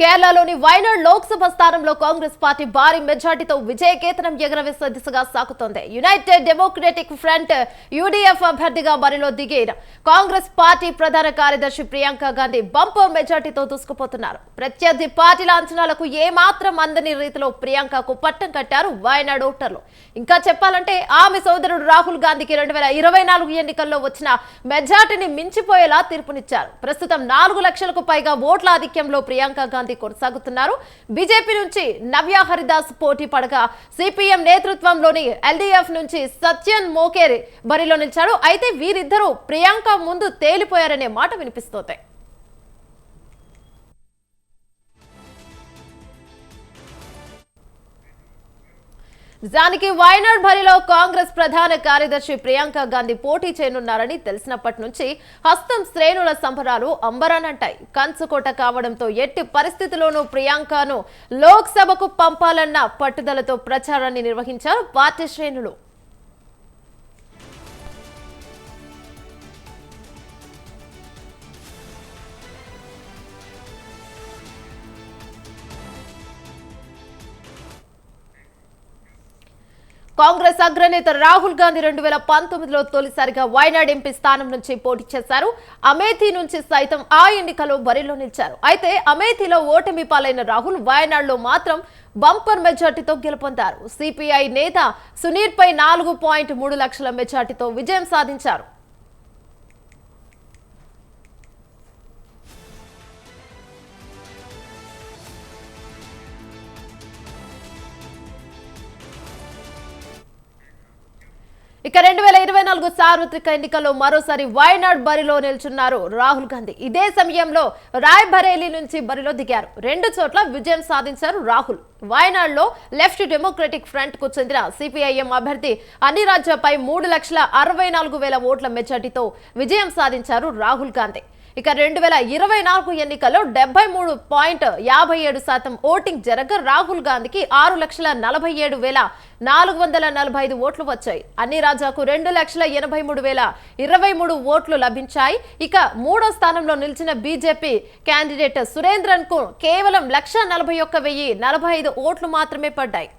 కేరళలోని వైనాడ్ లోక్సభ స్థానంలో కాంగ్రెస్ పార్టీ భారీ మెజార్టీతో విజయకేతనం ఎగరవేసే దిశగా సాగుతోంది. యునైటెడ్ డెమోక్రటిక్ ఫ్రంట్ యూడీఎఫ్ అభ్యర్థిగా బరిలో దిగిన కాంగ్రెస్ పార్టీ ప్రధాన కార్యదర్శి ప్రియాంక గాంధీ బంపర్ మెజార్టీతో దూసుకుపోతున్నారు. ప్రత్యర్థి పార్టీల అంచనాలకు ఏమాత్రం అందని రీతిలో ప్రియాంకకు పట్టం కట్టారు వైనాడ్ ఓటర్లు. ఇంకా చెప్పాలంటే ఆమె సోదరుడు రాహుల్ గాంధీకి రెండు వేల ఇరవై నాలుగు ఎన్నికల్లో వచ్చిన మెజార్టీని మించిపోయేలా తీర్పునిచ్చారు. ప్రస్తుతం నాలుగు లక్షలకు పైగా ఓట్ల ఆధిక్యంలో ప్రియాంక గాంధీ కొనసాగుతున్నారు. బీజేపీ నుంచి నవ్య హరిదాస్ పోటీ పడగా సిపిఎం నేతృత్వంలోని ఎల్డీఎఫ్ నుంచి సత్యన్ మోకేరి బరిలో నిలిచారు. అయితే వీరిద్దరూ ప్రియాంక ముందు తేలిపోయారనే మాట వినిపిస్తోంది. నిజానికి వాయనాడ్ బరిలో కాంగ్రెస్ ప్రధాన కార్యదర్శి ప్రియాంక గాంధీ పోటీ చేయనున్నారని తెలిసినప్పటి నుంచి హస్తం శ్రేణుల సంబరాలు అంబరానంటాయి. కంచుకోట కావడంతో ఎట్టి పరిస్థితుల్లోనూ ప్రియాంకను లోక్సభకు పంపాలన్న పట్టుదలతో ప్రచారాన్ని నిర్వహించారు పార్టీ శ్రేణులు. కాంగ్రెస్ అగ్రనేత రాహుల్ గాంధీ రెండు వేల పంతొమ్మిదిలో తొలిసారిగా వైనాడ్ ఎంపీ స్థానం నుంచి పోటీ చేశారు. అమేథీ నుంచి సైతం ఆ ఎన్నికలో బరిలో నిలిచారు. అయితే అమేథీలో ఓటమి పాలైన రాహుల్ వయనాడ్లో మాత్రం బంపర్ మెజార్టీతో గెలుపొందారు. సిపిఐ నేత సునీర్ పై నాలుగు పాయింట్ మూడు లక్షల మెజార్టీతో విజయం సాధించారు. ఇక రెండు వేల ఇరవై నాలుగు సార్వత్రిక ఎన్నికల్లో మరోసారి వయనాడ్ బరిలో నిల్చున్నారు రాహుల్ గాంధీ. ఇదే సమయంలో రాయ్ బరేలీ నుంచి బరిలో దిగారు. రెండు చోట్ల విజయం సాధించారు రాహుల్. వయనాడ్లో లెఫ్ట్ డెమోక్రటిక్ ఫ్రంట్కు చెందిన సిపిఐఎం అభ్యర్థి అనిరాజ్యపై మూడు లక్షల అరవై నాలుగు వేల ఓట్ల మెజార్టీతో విజయం సాధించారు రాహుల్ గాంధీ. ఇక రెండు వేల ఇరవై నాలుగు ఎన్నికల్లో డెబ్బై మూడు పాయింట్ యాభై ఏడు శాతం ఓటింగ్ జరగ రాహుల్ గాంధీకి ఆరు లక్షల నలభై ఏడు వేల నాలుగు వందల నలభై ఐదు ఓట్లు వచ్చాయి. అన్ని రాజాకు రెండు లక్షల ఎనభై మూడు వేల ఇరవై మూడు ఓట్లు లభించాయి. ఇక మూడో స్థానంలో నిలిచిన బీజేపీ క్యాండిడేట్ సురేంద్రన్కు కేవలం లక్ష నలభై ఒక్క వెయ్యి నలభై ఐదు ఓట్లు మాత్రమే పడ్డాయి.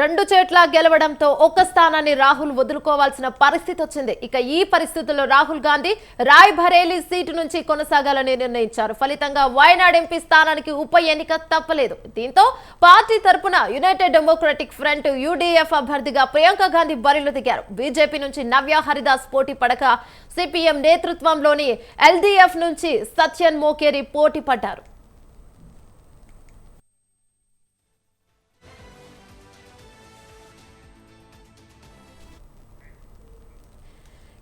రెండు చేట్ల గెలవడంతో ఒక్క స్థానాన్ని రాహుల్ వదులుకోవాల్సిన పరిస్థితి వచ్చింది. ఇక ఈ పరిస్థితుల్లో రాహుల్ గాంధీ రాయ్ బరేలీ సీటు నుంచి కొనసాగాలని నిర్ణయించారు. ఫలితంగా వయనాడ్ ఎంపీ స్థానానికి ఉప ఎన్నిక తప్పలేదు. దీంతో పార్టీ తరపున యునైటెడ్ డెమోక్రటిక్ ఫ్రంట్ యూడీఎఫ్ అభ్యర్థిగా ప్రియాంక గాంధీ బరిలో దిగారు. బీజేపీ నుంచి నవ్య హరిదాస్ పోటీ పడక సిపిఎం నేతృత్వంలోని ఎల్డీఎఫ్ నుంచి సత్యన్ మోకేరి పోటీ పడ్డారు.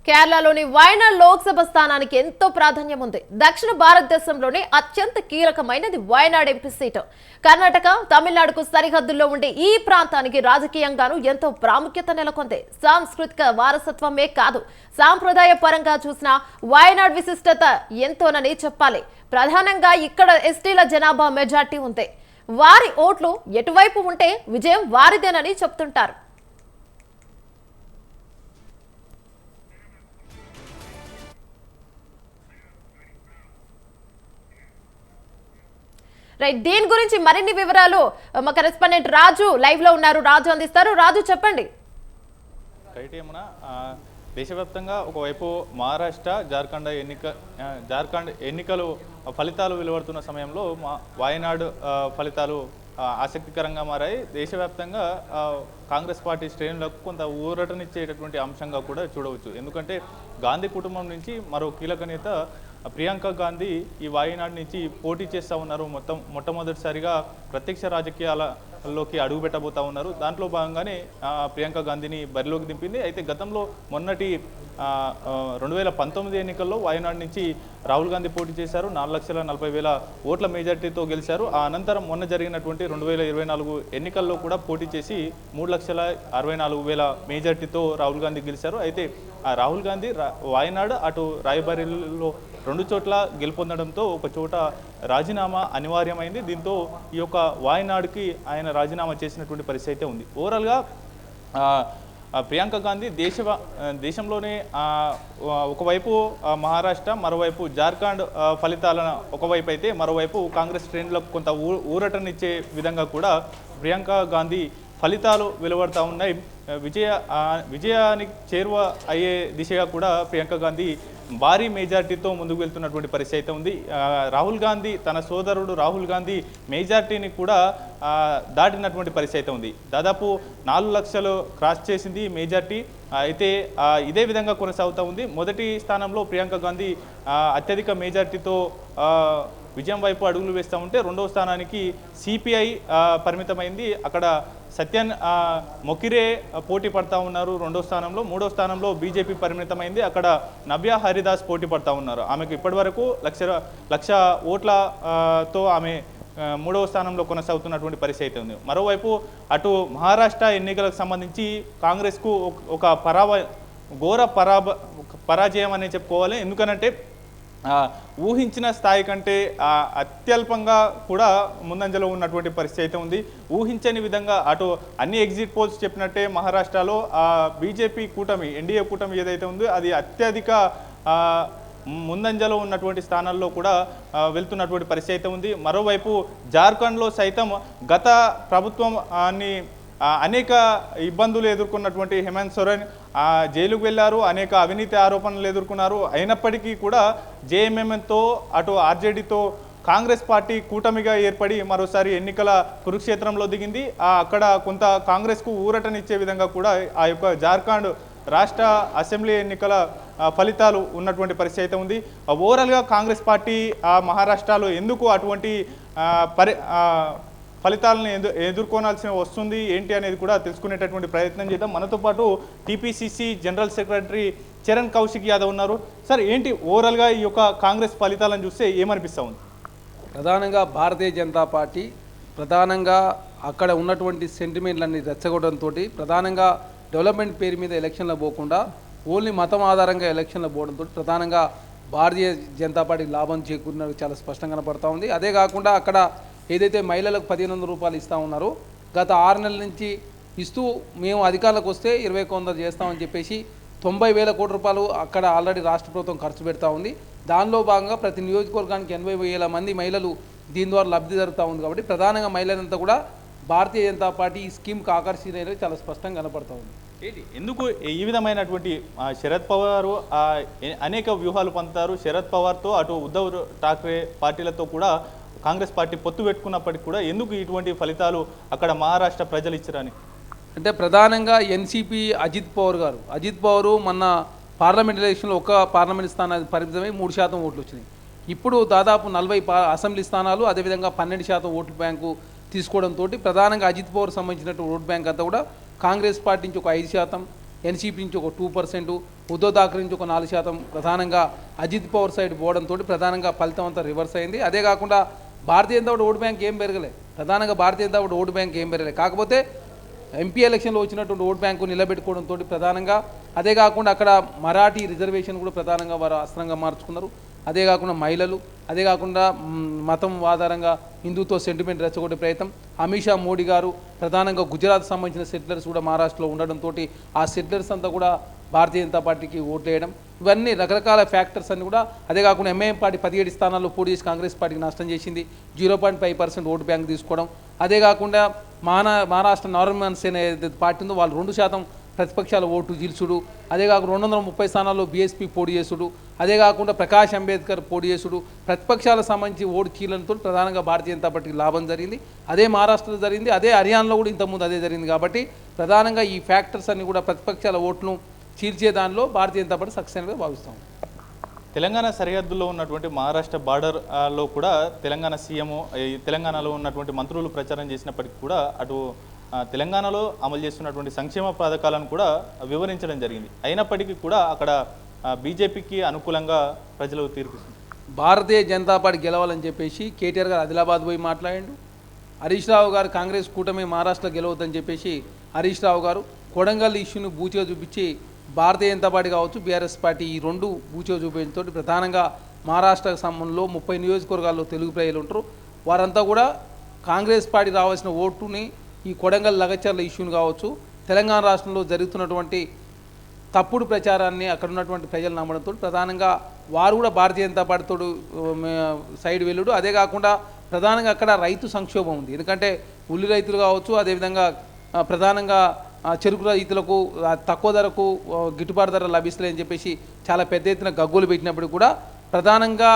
కేరళలోని వయనాడ్ లోక్సభ స్థానానికి ఎంతో ప్రాధాన్యం ఉంది. దక్షిణ భారతదేశంలోనే అత్యంత కీలకమైనది వయనాడ్ ఎంపీ సీటు. కర్ణాటక తమిళనాడుకు సరిహద్దుల్లో ఉండే ఈ ప్రాంతానికి రాజకీయంగాను ఎంతో ప్రాముఖ్యత నెలకొంది. సాంస్కృతిక వారసత్వమే కాదు సాంప్రదాయ పరంగా చూసిన వయనాడ్ విశిష్టత ఎంతోనని చెప్పాలి. ప్రధానంగా ఇక్కడ ఎస్టీల జనాభా మెజార్టీ ఉంది. వారి ఓట్లు ఎటువైపు ఉంటే విజయం వారిదేనని చెప్తుంటారు. రైట్ దీని గురించి మరిన్ని వివరాలు మా కరెస్పాండెంట్ రాజు లైవ్లో ఉన్నారు. రాజు అందిస్తారు. రాజు చెప్పండి. దేశవ్యాప్తంగా ఒకవైపు మహారాష్ట్ర జార్ఖండ్ ఎన్నిక జార్ఖండ్ ఎన్నికలు ఫలితాలు వెలువడుతున్న సమయంలో మా వాయనాడు ఫలితాలు ఆసక్తికరంగా మారాయి. దేశవ్యాప్తంగా కాంగ్రెస్ పార్టీ శ్రేణులకు కొంత ఊరటనిచ్చేటటువంటి అంశంగా కూడా చూడవచ్చు. ఎందుకంటే గాంధీ కుటుంబం నుంచి మరో కీలక నేత ప్రియాంక గాంధీ ఈ వాయనాడు నుంచి పోటీ చేస్తూ ఉన్నారు. మొత్తం మొట్టమొదటిసారిగా ప్రత్యక్ష రాజకీయాలలోకి అడుగు పెట్టబోతా ఉన్నారు. దాంట్లో భాగంగానే ప్రియాంక గాంధీని బరిలోకి దింపింది. అయితే గతంలో మొన్నటి రెండు వేల పంతొమ్మిది ఎన్నికల్లో వాయనాడ్ నుంచి రాహుల్ గాంధీ పోటీ చేశారు. నాలుగు లక్షల నలభై వేల ఓట్ల మెజార్టీతో గెలిచారు. ఆ అనంతరం మొన్న జరిగినటువంటి రెండు వేల ఇరవై నాలుగు ఎన్నికల్లో కూడా పోటీ చేసి మూడు లక్షల అరవై నాలుగు వేల మెజార్టీతో రాహుల్ గాంధీ గెలిచారు. అయితే రాహుల్ గాంధీ వాయనాడు అటు రాయబరిలో రెండు చోట్ల గెలుపొందడంతో ఒక చోట రాజీనామా అనివార్యమైంది. దీంతో ఈ యొక్క వాయనాడుకి ఆయన రాజీనామా చేసినటువంటి పరిస్థితి అయితే ఉంది. ఓవరాల్గా ప్రియాంక గాంధీ దేశ దేశంలోనే ఒకవైపు మహారాష్ట్ర మరోవైపు జార్ఖండ్ ఫలితాలను ఒకవైపు అయితే మరోవైపు కాంగ్రెస్ శ్రేణులకు కొంత ఊ ఊరటనిచ్చే విధంగా కూడా ప్రియాంక గాంధీ ఫలితాలు వెలువడతా ఉన్నాయి. విజయ విజయానికి చేరువ అయ్యే దిశగా కూడా ప్రియాంక గాంధీ భారీ మెజార్టీతో ముందుకు వెళ్తున్నటువంటి పరిస్థితి అయితే ఉంది. రాహుల్ గాంధీ తన సోదరుడు రాహుల్ గాంధీ మెజార్టీని కూడా దాటినటువంటి పరిస్థితి అయితే ఉంది. దాదాపు నాలుగు లక్షలు క్రాస్ చేసింది మెజార్టీ అయితే ఇదే విధంగా కొనసాగుతూ ఉంది. మొదటి స్థానంలో ప్రియాంక గాంధీ అత్యధిక మెజార్టీతో విజయం వైపు అడుగులు వేస్తూ ఉంటే రెండవ స్థానానికి సిపిఐ పరిమితమైంది. అక్కడ సత్యన్ మొకిరే పోటీ పడతా ఉన్నారు రెండో స్థానంలో. మూడో స్థానంలో బీజేపీ పరిమితమైంది. అక్కడ నవ్య హరిదాస్ పోటీ పడతా ఉన్నారు. ఆమెకు ఇప్పటివరకు లక్ష లక్ష ఓట్లతో ఆమె మూడవ స్థానంలో కొనసాగుతున్నటువంటి పరిస్థితి అయితే ఉంది. మరోవైపు అటు మహారాష్ట్ర ఎన్నికలకు సంబంధించి కాంగ్రెస్కు ఒక- ఒక పరావ ఘోర పరాభ పరాజయం అనే చెప్పుకోవాలి. ఎందుకనంటే ఊహించిన స్థాయి కంటే అత్యల్పంగా కూడా ముందంజలో ఉన్నటువంటి పరిస్థితి అయితే ఉంది. ఊహించని విధంగా అటు అన్ని ఎగ్జిట్ పోల్స్ చెప్పినట్టే మహారాష్ట్రలో బీజేపీ కూటమి ఎన్డీఏ కూటమి ఏదైతే ఉందో అది అత్యధిక ముందంజలో ఉన్నటువంటి స్థానాల్లో కూడా వెళ్తున్నటువంటి పరిస్థితి అయితే ఉంది. మరోవైపు జార్ఖండ్లో సైతం గత ప్రభుత్వం అన్ని అనేక ఇబ్బందులు ఎదుర్కొన్నటువంటి హేమంత్ సోరెన్ జైలుకు వెళ్ళారు అనేక అవినీతి ఆరోపణలు ఎదుర్కొన్నారు. అయినప్పటికీ కూడా జేఎంఎంతో అటు ఆర్జేడీతో కాంగ్రెస్ పార్టీ కూటమిగా ఏర్పడి మరోసారి ఎన్నికల కురుక్షేత్రంలో దిగింది. అక్కడ కొంత కాంగ్రెస్కు ఊరటనిచ్చే విధంగా కూడా ఆ యొక్క జార్ఖండ్ రాష్ట్ర అసెంబ్లీ ఎన్నికల ఫలితాలు ఉన్నటువంటి పరిస్థితి అయితే ఉంది. ఓవరాల్గా కాంగ్రెస్ పార్టీ ఆ మహారాష్ట్రలో ఎందుకు అటువంటి పరి ఫలితాలను ఎదు ఎదుర్కోనాల్సి వస్తుంది ఏంటి అనేది కూడా తెలుసుకునేటటువంటి ప్రయత్నం చేద్దాం. మనతో పాటు TPCC general secretary Charan Kaushik Yadav ఉన్నారు. సార్ ఏంటి ఓవరాల్గా ఈ యొక్క కాంగ్రెస్ ఫలితాలను చూస్తే ఏమనిపిస్తూ ఉంది? ప్రధానంగా భారతీయ జనతా పార్టీ ప్రధానంగా అక్కడ ఉన్నటువంటి సెంటిమెంట్లన్నీ రెచ్చగొట్టడంతో ప్రధానంగా డెవలప్మెంట్ పేరు మీద ఎలక్షన్లో పోకుండా ఓన్లీ మతం ఆధారంగా ఎలక్షన్లో పోవడంతో ప్రధానంగా భారతీయ జనతా పార్టీ లాభం చేకూరినట్టు చాలా స్పష్టంగా కనపడతా ఉంది. అదే కాకుండా అక్కడ ఏదైతే మహిళలకు పదిహేను వందల రూపాయలు ఇస్తూ ఉన్నారో గత ఆరు నెలల నుంచి ఇస్తూ మేము అధికారులకు వస్తే ఇరవై ఒక వందలు చేస్తామని చెప్పేసి తొంభై వేల కోట్ల రూపాయలు అక్కడ ఆల్రెడీ రాష్ట్ర ప్రభుత్వం ఖర్చు పెడతా ఉంది. దానిలో భాగంగా ప్రతి నియోజకవర్గానికి ఎనభై వేల మంది మహిళలు దీని ద్వారా లబ్ధి జరుగుతూ ఉంది కాబట్టి ప్రధానంగా మహిళలంతా కూడా భారతీయ జనతా పార్టీ ఈ స్కీమ్కి ఆకర్షితులైనవి చాలా స్పష్టంగా కనపడతా ఉంది. ఎందుకు ఈ విధమైనటువంటి శరద్ పవార్ అనేక వ్యూహాలు పంపుతారు శరద్ పవార్తో అటు ఉద్ధవ్ ఠాక్రే పార్టీలతో కూడా కాంగ్రెస్ పార్టీ పొత్తు పెట్టుకున్నప్పటికీ కూడా ఎందుకు ఇటువంటి ఫలితాలు అక్కడ మహారాష్ట్ర ప్రజలు ఇచ్చారని? అంటే ప్రధానంగా ఎన్సీపీ అజిత్ పవర్ గారు. అజిత్ పవర్ మొన్న పార్లమెంట్ ఎలక్షన్లో ఒక పార్లమెంట్ స్థానానికి పరిమితమై మూడు శాతం ఓట్లు వచ్చినాయి. ఇప్పుడు దాదాపు నలభై అసెంబ్లీ స్థానాలు అదేవిధంగా పన్నెండు శాతం ఓట్ల బ్యాంకు తీసుకోవడంతో ప్రధానంగా అజిత్ పవర్ సంబంధించినట్టు ఓట్ బ్యాంక్ అంతా కూడా కాంగ్రెస్ పార్టీ నుంచి ఒక ఐదు శాతం ఎన్సీపీ నుంచి ఒక టూ పర్సెంట్ ఉద్దవ్ ఠాక్రే నుంచి ఒక నాలుగు శాతం ప్రధానంగా అజిత్ పవర్ సైడ్ పోవడంతో ప్రధానంగా ఫలితం అంతా రివర్స్ అయింది. అదే కాకుండా Bharatiya Janata Party vote bank ఏం పెరగలే. ప్రధానంగా Bharatiya Janata Party vote bank ఏం పెరగలే. కాకపోతే ఎంపీ ఎలక్షన్లో వచ్చినటువంటి ఓట్ బ్యాంకు నిలబెట్టుకోవడంతో ప్రధానంగా అదే కాకుండా అక్కడ మరాఠీ రిజర్వేషన్ కూడా ప్రధానంగా వారు అస్త్రంగా మార్చుకున్నారు. అదే కాకుండా మహిళలు అదే కాకుండా మతం ఆధారంగా హిందుత్వ సెంటిమెంట్ రెచ్చగొట్టే ప్రయత్నం. అమిత్ షా మోడీ గారు ప్రధానంగా గుజరాత్ సంబంధించిన సెటిలర్స్ కూడా మహారాష్ట్రలో ఉండడంతో ఆ సెటిలర్స్ అంతా కూడా భారతీయ జనతా పార్టీకి ఓట్లు వేయడం. ఇవన్నీ రకరకాల ఫ్యాక్టర్స్ అన్ని కూడా అదే కాకుండా ఎంఐఎం పార్టీ పదిహేడు స్థానాల్లో పోటీ చేసి కాంగ్రెస్ పార్టీకి నష్టం చేసింది. Zero point five percent vote bank తీసుకోవడం. అదే కాకుండా మహానా మహారాష్ట్ర నార్మల్ సేన ఏదైతే పార్టీ ఉందో వాళ్ళు రెండు శాతం ప్రతిపక్షాల ఓటు చీల్చుడు. అదే కాకుండా రెండు వందల ముప్పై స్థానాల్లో బీఎస్పీ పోటీ చేసుడు అదే కాకుండా ప్రకాష్ అంబేద్కర్ పోటీ చేసుడు ప్రతిపక్షాలకు సంబంధించి ఓటు కీలనతో ప్రధానంగా భారతీయ జనతా పార్టీకి లాభం జరిగింది. అదే మహారాష్ట్రలో జరిగింది. అదే హర్యానాలో కూడా ఇంతకుముందు అదే జరిగింది కాబట్టి ప్రధానంగా ఈ ఫ్యాక్టర్స్ అన్ని కూడా ప్రతిపక్షాల ఓట్లను చీల్చే దానిలో భారతీయ జనతా పార్టీ సక్సెస్గా భావిస్తాం. తెలంగాణ సరిహద్దుల్లో ఉన్నటువంటి మహారాష్ట్ర బార్డర్లో కూడా తెలంగాణ సీఎం తెలంగాణలో ఉన్నటువంటి మంత్రులు ప్రచారం చేసినప్పటికీ కూడా అటు తెలంగాణలో అమలు చేస్తున్నటువంటి సంక్షేమ పథకాలను కూడా వివరించడం జరిగింది. అయినప్పటికీ కూడా అక్కడ బీజేపీకి అనుకూలంగా ప్రజలు తీర్పిస్తున్నారు. భారతీయ జనతా పార్టీ గెలవాలని చెప్పేసి కేటీఆర్ గారు ఆదిలాబాద్ పోయి మాట్లాడిండు. హరీష్ రావు గారు కాంగ్రెస్ కూటమి మహారాష్ట్ర గెలవద్దని చెప్పేసి హరీష్ రావు గారు కొడంగల్ ఇష్యూని బూచిగా చూపించి భారతీయ జనతా పార్టీ కావచ్చు బీఆర్ఎస్ పార్టీ ఈ రెండు బూచిగా చూపించడంతో ప్రధానంగా మహారాష్ట్ర సంబంధంలో ముప్పై నియోజకవర్గాల్లో తెలుగు ప్రజలు ఉంటారు. వారంతా కూడా కాంగ్రెస్ పార్టీ రావాల్సిన ఓటుని ఈ కొడంగల్ లగచర్ల ఇష్యూని కావచ్చు తెలంగాణ రాష్ట్రంలో జరుగుతున్నటువంటి తప్పుడు ప్రచారాన్ని అక్కడ ఉన్నటువంటి ప్రజలు నమ్మడంతో ప్రధానంగా వారు కూడా భారతీయ జనతా పార్టీతో సైడ్ వెళ్ళుడు. అదే కాకుండా ప్రధానంగా అక్కడ రైతు సంక్షోభం ఉంది. ఎందుకంటే ఉల్లి రైతులు కావచ్చు అదేవిధంగా ప్రధానంగా చెరుకు రైతులకు తక్కువ ధరకు గిట్టుబాటు ధర లభిస్తలేదని చెప్పేసి చాలా పెద్ద ఎత్తున గగ్గులు పెట్టినప్పుడు కూడా ప్రధానంగా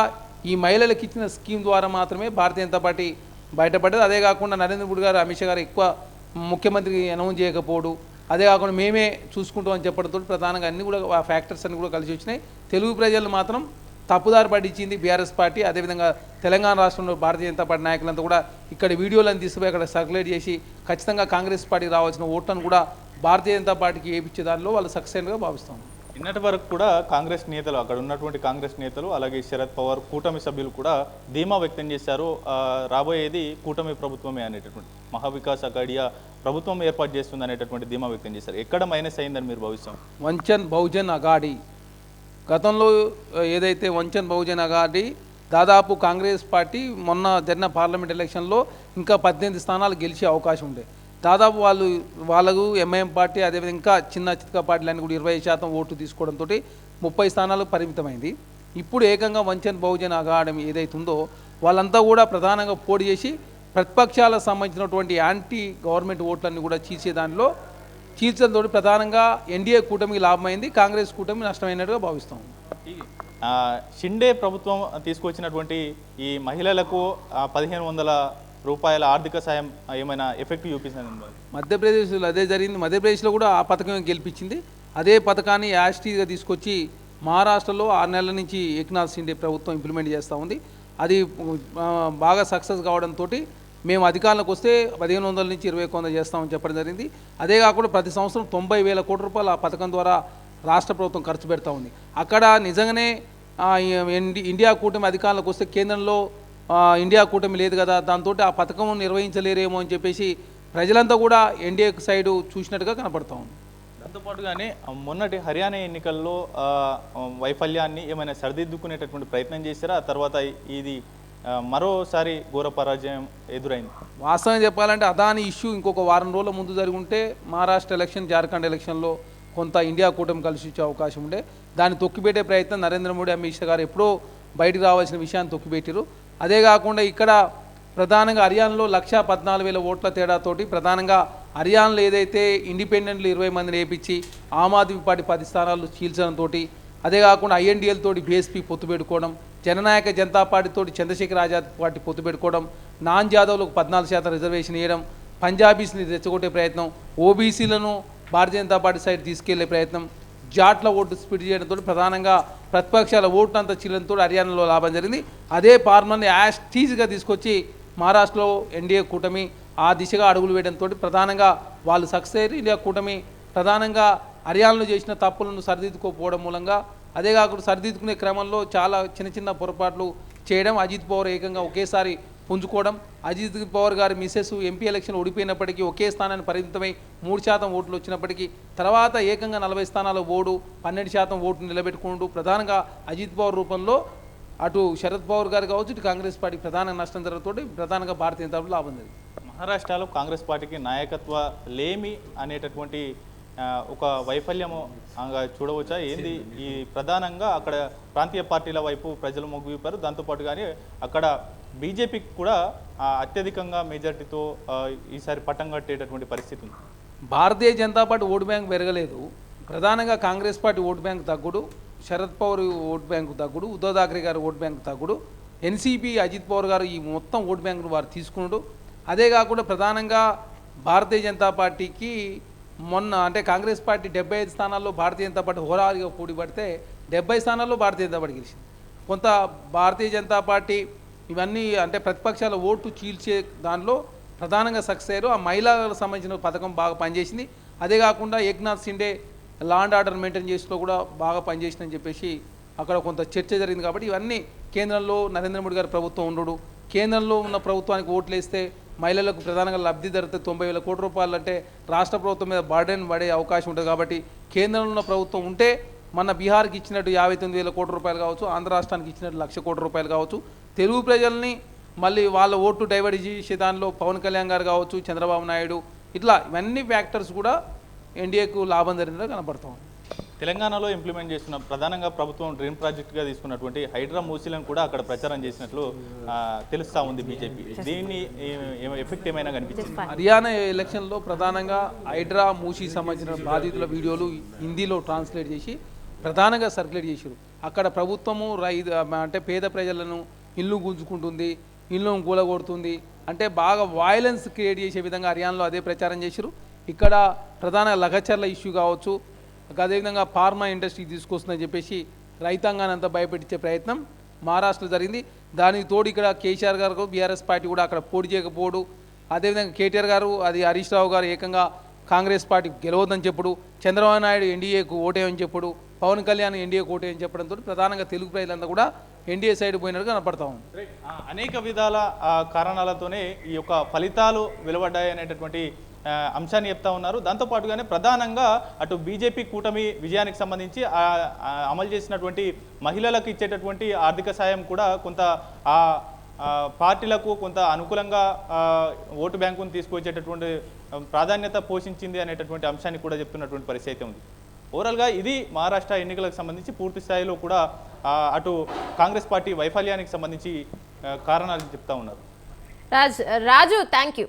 ఈ మహిళలకు ఇచ్చిన స్కీమ్ ద్వారా మాత్రమే భారతీయ జనతా పార్టీ బయటపడ్డది. అదే కాకుండా నరేంద్ర మోడీ గారు అమిత్ షా గారు ఎక్కువ ముఖ్యమంత్రికి అనౌన్స్ చేయకపోవడం అదే కాకుండా మేమే చూసుకుంటాం అని చెప్పడంతో ప్రధానంగా అన్ని కూడా ఫ్యాక్టర్స్ అన్ని కూడా కలిసి వచ్చినాయి. తెలుగు ప్రజలు మాత్రం తప్పుదారి పట్టించింది బీఆర్ఎస్ పార్టీ. అదేవిధంగా తెలంగాణ రాష్ట్రంలో భారతీయ జనతా పార్టీ నాయకులంతా కూడా ఇక్కడ వీడియోలను తీసుకుపోయి అక్కడ సర్క్యులేట్ చేసి ఖచ్చితంగా కాంగ్రెస్ పార్టీకి రావాల్సిన ఓట్లను కూడా భారతీయ జనతా పార్టీకి వేయించే దానిలో వాళ్ళు సక్సెస్గా భావిస్తాం. నిన్నటి వరకు కూడా కాంగ్రెస్ నేతలు అక్కడ ఉన్నటువంటి కాంగ్రెస్ నేతలు అలాగే శరద్ పవార్ కూటమి సభ్యులు కూడా ధీమా వ్యక్తం చేశారు. రాబోయేది కూటమి ప్రభుత్వమే అనేటటువంటి మహావికాస్ అకాడియా ప్రభుత్వం ఏర్పాటు చేస్తుంది అనేటటువంటి ధీమా వ్యక్తం చేశారు. ఎక్కడ మైనస్ అయిందని మీరు భావిస్తాం? వంచన్ బహుజన్ అగాడి గతంలో ఏదైతే వంచన్ బహుజన అగాడి దాదాపు కాంగ్రెస్ పార్టీ మొన్న జరిగిన పార్లమెంట్ ఎలక్షన్లో ఇంకా పద్దెనిమిది స్థానాలు గెలిచే అవకాశం ఉండే. దాదాపు వాళ్ళు వాళ్ళకు ఎంఐఎం పార్టీ అదేవిధంగా ఇంకా చిన్న చిత్క పార్టీలన్నీ కూడా ఇరవై శాతం ఓటు తీసుకోవడంతో ముప్పై స్థానాలు పరిమితమైంది. ఇప్పుడు ఏకంగా వంచన్ బహుజన్ అగాడమి ఏదైతుందో ఉందో వాళ్ళంతా కూడా ప్రధానంగా పోటీ చేసి ప్రతిపక్షాలకు సంబంధించినటువంటి యాంటీ గవర్నమెంట్ ఓట్లన్నీ కూడా చీసే దానిలో చీల్చడంతో ప్రధానంగా ఎన్డీఏ కూటమికి లాభమైంది కాంగ్రెస్ కూటమి నష్టమైనట్టుగా భావిస్తాం. షిండే ప్రభుత్వం తీసుకొచ్చినటువంటి ఈ మహిళలకు పదిహేను వందల రూపాయల ఆర్థిక సాయం ఏమైనా ఎఫెక్ట్ చూపిస్తుంది మధ్యప్రదేశ్లో అదే జరిగింది. మధ్యప్రదేశ్లో కూడా ఆ పథకం గెలిపించింది. అదే పథకాన్ని యాస్టీగా తీసుకొచ్చి మహారాష్ట్రలో ఆరు నెలల నుంచి ఏక్నాథ్ షిండే ప్రభుత్వం ఇంప్లిమెంట్ చేస్తూ ఉంది. అది బాగా సక్సెస్ కావడంతో మేము అధికారంలోకి వస్తే పదిహేను వందల నుంచి ఇరవై వందలు చేస్తామని చెప్పడం జరిగింది. అదే కాకుండా ప్రతి సంవత్సరం తొంభై వేల కోట్ల రూపాయలు ఆ పథకం ద్వారా రాష్ట్ర ప్రభుత్వం ఖర్చు పెడతా ఉంది. అక్కడ నిజంగానే ఇండియా కూటమి అధికారంలోకి వస్తే కేంద్రంలో ఇండియా కూటమి లేదు కదా దాంతో ఆ పథకం నిర్వహించలేరేమో అని చెప్పేసి ప్రజలంతా కూడా ఎన్డీఏ సైడు చూసినట్టుగా కనపడతా ఉంది. దాంతోపాటుగానే మొన్నటి హర్యానా ఎన్నికల్లో వైఫల్యాన్ని ఏమైనా సరిదిద్దుకునేటటువంటి ప్రయత్నం చేశారా? ఆ తర్వాత ఇది మరోసారి ఘోర పరాజయం ఎదురైంది. వాస్తవం చెప్పాలంటే అదాని ఇష్యూ ఇంకొక వారం రోజుల ముందు జరుగుంటే మహారాష్ట్ర ఎలక్షన్ జార్ఖండ్ ఎలక్షన్లో కొంత ఇండియా కూటమి కలిసి వచ్చే అవకాశం ఉండే. దాన్ని తొక్కిపెట్టే ప్రయత్నం నరేంద్ర మోడీ అమిత్ షా గారు ఎప్పుడో బయటకు రావాల్సిన విషయాన్ని తొక్కిపెట్టారు అదే కాకుండా ఇక్కడ ప్రధానంగా హర్యానాలో లక్షా పద్నాలుగు వేల ఓట్ల తేడాతోటి ప్రధానంగా హర్యానాలో ఏదైతే ఇండిపెండెంట్లు ఇరవై మందిని వేపించి ఆమ్ ఆద్మీ పార్టీ పది స్థానాలు చీల్చడంతో అదే కాకుండా ఐఎన్డిఎల్ తోటి బీఎస్పీ పొత్తు పెట్టుకోవడం జననాయక జనతా పార్టీతో చంద్రశేఖర్ ఆజాద్ పార్టీ పొత్తు పెట్టుకోవడం నాన్ జాదవ్లకు పద్నాలుగు శాతం రిజర్వేషన్ ఇవ్వడం పంజాబీస్ని రెచ్చగొట్టే ప్రయత్నం ఓబీసీలను భారతీయ జనతా పార్టీ సైడ్ తీసుకెళ్ళే ప్రయత్నం జాట్ల ఓటు స్పిడ్ చేయడంతో ప్రధానంగా ప్రతిపక్షాల ఓటునంత అంతా చీలంతో హర్యానాలో లాభం జరిగింది. అదే ఫార్మల్ని యాస్టీజ్గా తీసుకొచ్చి మహారాష్ట్రలో ఎన్డీఏ కూటమి ఆ దిశగా అడుగులు వేయడంతో ప్రధానంగా వాళ్ళు సక్సెస్ అయ్యారు. ఇండియా కూటమి ప్రధానంగా హర్యానాలో చేసిన తప్పులను సరిదిద్దుకోకపోవడం మూలంగా అదే కాకుండా సరిదిద్దుకునే క్రమంలో చాలా చిన్న చిన్న పొరపాట్లు చేయడం అజిత్ పవార్ ఏకంగా ఒకేసారి పుంజుకోవడం. అజిత్ పవార్ గారి మిసెస్ ఎంపీ ఎలక్షన్ ఓడిపోయినప్పటికీ ఒకే స్థానాన్ని పరిమితమై మూడు శాతం ఓట్లు వచ్చినప్పటికీ తర్వాత ఏకంగా నలభై స్థానాల ఓడు పన్నెండు శాతం ఓటు నిలబెట్టుకుంటూ ప్రధానంగా అజిత్ పవార్ రూపంలో అటు శరద్ పవార్ గారు కావచ్చు ఇటు కాంగ్రెస్ పార్టీ ప్రధాన నష్టం జరగతోటి ప్రధానంగా భారతీయ జనతా పార్టీ లాభం జరిగింది. మహారాష్ట్రలో కాంగ్రెస్ పార్టీకి నాయకత్వ లేమి అనేటటువంటి ఒక వైఫల్యము అంగా చూడవచ్చా? ఏంది? ఈ ప్రధానంగా అక్కడ ప్రాంతీయ పార్టీల వైపు ప్రజలు మొగ్గు దాంతోపాటు కానీ అక్కడ బీజేపీకి కూడా అత్యధికంగా మెజార్టీతో ఈసారి పట్టం కట్టేటటువంటి పరిస్థితి ఉంది. Bharatiya Janata Party vote bank పెరగలేదు. ప్రధానంగా కాంగ్రెస్ పార్టీ ఓటు బ్యాంక్ తగ్గుడు శరద్ పవర్ ఓటు బ్యాంకు తగ్గుడు ఉద్ధవ్ థాక్రే గారి ఓటు బ్యాంక్ తగ్గుడు ఎన్సీపీ అజిత్ పవర్ గారు ఈ మొత్తం ఓటు బ్యాంకును వారు తీసుకున్నాడు. అదే కాకుండా ప్రధానంగా భారతీయ జనతా పార్టీకి మొన్న అంటే కాంగ్రెస్ పార్టీ డెబ్బై ఐదు స్థానాల్లో భారతీయ జనతా పార్టీ హోరాలుగా కూడి పడితే డెబ్బై స్థానాల్లో భారతీయ జనతా పార్టీ గెలిచింది. కొంత భారతీయ జనతా పార్టీ ఇవన్నీ అంటే ప్రతిపక్షాల ఓటు చీల్చే దానిలో ప్రధానంగా సక్సెస్ అయ్యారు. ఆ మహిళలకు సంబంధించిన పథకం బాగా పనిచేసింది. అదే కాకుండా Eknath Shinde law and order maintain చేసిలో కూడా బాగా పనిచేసిందని చెప్పేసి అక్కడ కొంత చర్చ జరిగింది కాబట్టి ఇవన్నీ కేంద్రంలో నరేంద్ర మోడీ గారి ప్రభుత్వం ఉండడు. కేంద్రంలో ఉన్న ప్రభుత్వానికి ఓట్లు వేస్తే మహిళలకు ప్రధానంగా లబ్ధి ధరితే తొంభై వేల కోట్ల రూపాయలు అంటే రాష్ట్ర ప్రభుత్వం మీద బర్డెన్ పడే అవకాశం ఉంటుంది కాబట్టి కేంద్రంలో ఉన్న ప్రభుత్వం ఉంటే మన బీహార్కి ఇచ్చినట్టు యాభై తొమ్మిది వేల కోట్ల రూపాయలు కావచ్చు ఆంధ్ర రాష్ట్రానికి ఇచ్చినట్టు లక్ష కోట్ల రూపాయలు కావచ్చు. తెలుగు ప్రజల్ని మళ్ళీ వాళ్ళ ఓటు డైవర్ట్ చేసే దానిలో పవన్ కళ్యాణ్ గారు కావచ్చు చంద్రబాబు నాయుడు ఇట్లా ఇవన్నీ ఫ్యాక్టర్స్ కూడా ఎన్డీఏకు లాభం జరిగినట్టు కనపడతాం తెలంగాణలో ఇంప్లిమెంట్ చేస్తున్న ప్రధానంగా ప్రభుత్వం డ్రీమ్ ప్రాజెక్ట్గా తీసుకున్నటువంటి హైడ్రా మూసీలను కూడా అక్కడ ప్రచారం చేసినట్లు తెలుస్తా ఉంది బీజేపీ. దీన్ని ఎఫెక్ట్ ఏమైనా కనిపించింది? హర్యానా ఎలక్షన్లో ప్రధానంగా హైడ్రా మూసీ సంబంధించిన బాధితుల వీడియోలు హిందీలో ట్రాన్స్లేట్ చేసి ప్రధానంగా సర్క్యులేట్ చేశారు అక్కడ ప్రభుత్వము రైతు అంటే పేద ప్రజలను ఇల్లు గుంజుకుంటుంది ఇల్లు కూలగొడుతుంది. అంటే బాగా వాయిలెన్స్ క్రియేట్ చేసే విధంగా హర్యానాలో అదే ప్రచారం చేశారు ఇక్కడ ప్రధాన లగచర్ల ఇష్యూ కావచ్చు అదేవిధంగా ఫార్మా ఇండస్ట్రీ తీసుకొస్తుందని చెప్పేసి రైతాంగాన్ని అంతా భయపెట్టించే ప్రయత్నం మహారాష్ట్రలో జరిగింది. దానికి తోడు ఇక్కడ కేసీఆర్ గారు బీఆర్ఎస్ పార్టీ కూడా అక్కడ పోటీ చేయకపోవడు అదేవిధంగా కేటీఆర్ గారు అది హరీష్ రావు గారు ఏకంగా కాంగ్రెస్ పార్టీ గెలవద్దని చెప్పుడు. చంద్రబాబు నాయుడు ఎన్డీఏకు ఓటేయని చెప్పుడు. పవన్ కళ్యాణ్ ఎన్డీఏకు అని చెప్పడంతో ప్రధానంగా తెలుగు ప్రజలంతా కూడా ఎన్డీఏ సైడ్ పోయినట్టు కనపడతా ఉంది. అనేక విధాల కారణాలతోనే ఈ యొక్క ఫలితాలు వెలువడ్డాయి అనేటటువంటి అంశాన్ని చెప్తా ఉన్నారు. దాంతోపాటుగానే ప్రధానంగా అటు బీజేపీ కూటమి విజయానికి సంబంధించి అమలు చేసినటువంటి మహిళలకు ఇచ్చేటటువంటి ఆర్థిక సాయం కూడా కొంత ఆ పార్టీలకు కొంత అనుకూలంగా ఓటు బ్యాంకును తీసుకొచ్చేటటువంటి ప్రాధాన్యత పోషించింది అనేటటువంటి అంశాన్ని కూడా చెప్తున్నటువంటి పరిస్థితి ఉంది. ఓవరాల్గా ఇది మహారాష్ట్ర ఎన్నికలకు సంబంధించి పూర్తి స్థాయిలో కూడా అటు కాంగ్రెస్ పార్టీ వైఫల్యానికి సంబంధించి కారణాలు చెప్తా ఉన్నారు. రాజ్ రాజు థ్యాంక్ యూ